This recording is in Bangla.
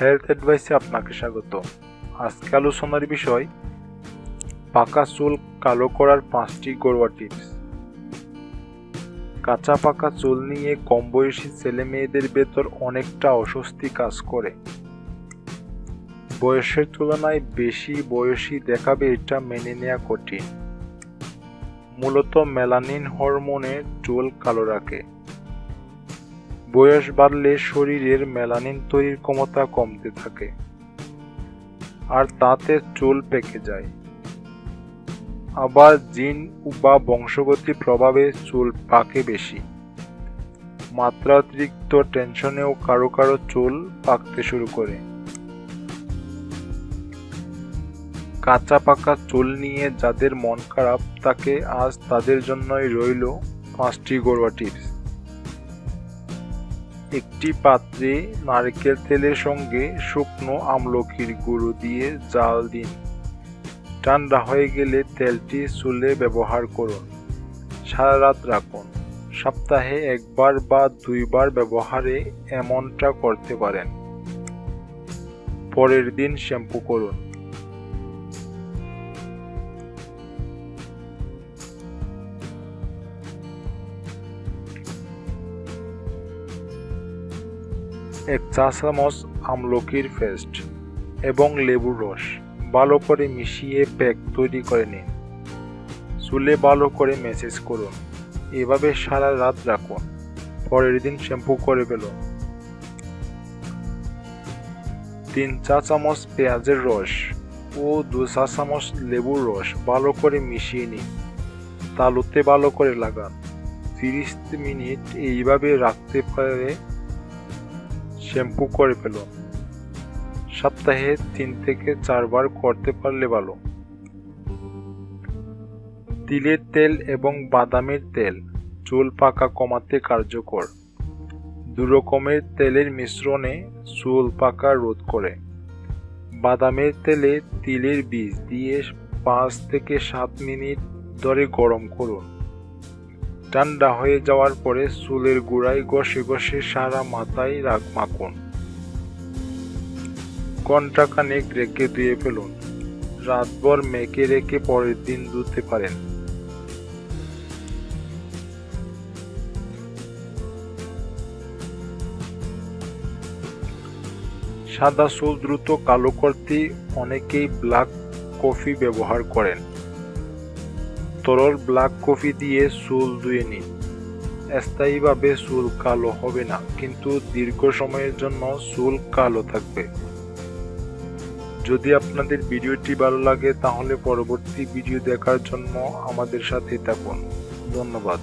হেলথ অ্যাডভাইসে আপনাকে স্বাগত। আজকে আলোচনার বিষয়, পাকা চুল কালো করার পাঁচটি ঘরোয়া টিপস কাঁচা পাকা চুল নিয়ে কম বয়সী ছেলে মেয়েদের ভেতর অনেকটা অস্বস্তি কাজ করে। বয়সের তুলনায় বেশি বয়সী দেখাবে এটা মেনে নেওয়া কঠিন। মূলত মেলানিন হরমোনে চুল কালো রাখে। বয়স বাড়লে শরীরের মেলানিন তৈরির ক্ষমতা কমতে থাকে, আর তাতে চুল পেকে যায়। আবার জিন বা বংশগতি প্রভাবে চুল পাকে বেশি। মাত্রাতিরিক্ত টেনশনেও কারও কারও চুল পাকতে শুরু করে। কাঁচা পাকা চুল নিয়ে যাদের মন খারাপ, তাকে আজ তাদের জন্যই রইল পাঁচটি ঘরোয়া টিপস। একটি পাত্রে নারকেল তেলের সঙ্গে শুকনো আমলকির গুঁড়ো দিয়ে জাল দিন। ঠান্ডা হয়ে গেলে তেলটি চুলে ব্যবহার করুন। সারা রাত রাখুন। সপ্তাহে একবার বা দুইবার ব্যবহারে এমনটা করতে পারেন। পরের দিন শ্যাম্পু করুন। এক চা চামচ আমলকির পেস্ট এবং লেবুর রস ভালো করে মিশিয়ে প্যাক তৈরি করে নিন। চুলে ভালো করে ম্যাসেজ করুন। এভাবে সারা রাত রাখুন। পরের দিন শ্যাম্পু করে ফেলুন। তিন চা চামচ পেঁয়াজের রস ও দু চা চামচ লেবুর রস ভালো করে মিশিয়ে নিন। তালুতে ভালো করে লাগান। তিরিশ মিনিট এইভাবে রাখতে পারে শ্যাম্পু করে ফেলুন সপ্তাহে তিন থেকে চারবার করতে পারলে ভালো। তিলের তেল এবং বাদামের তেল, চুল পাকা কমাতে কার্যকর। দু রকমের তেলের মিশ্রণে চুল পাকা রোধ করে। বাদামের তেলে তিলের বীজ দিয়ে পাঁচ থেকে সাত মিনিট ধরে গরম করুন। ঠান্ডা হয়ে যাওয়ার পরে চুলের গোড়ায় ঘষে ঘষে সারা মাথায় রাখ মাখুন। ঘণ্টা খানেক রেখে ধুয়ে ফেলুন। রাতভর মেখে রেখে পরের দিন ধুতে পারেন। সাদা চুল দ্রুত কালো করতে অনেকেই ব্ল্যাক কফি ব্যবহার করেন। তরল ব্ল্যাক কফি দিয়ে চুল ধুয়ে নিন। স্থায়ীভাবে চুল কালো হবে না, কিন্তু দীর্ঘ সময়ের জন্য চুল কালো থাকবে। যদি আপনাদের ভিডিওটি ভালো লাগে, তাহলে পরবর্তী ভিডিও দেখার জন্য আমাদের সাথে থাকুন। ধন্যবাদ।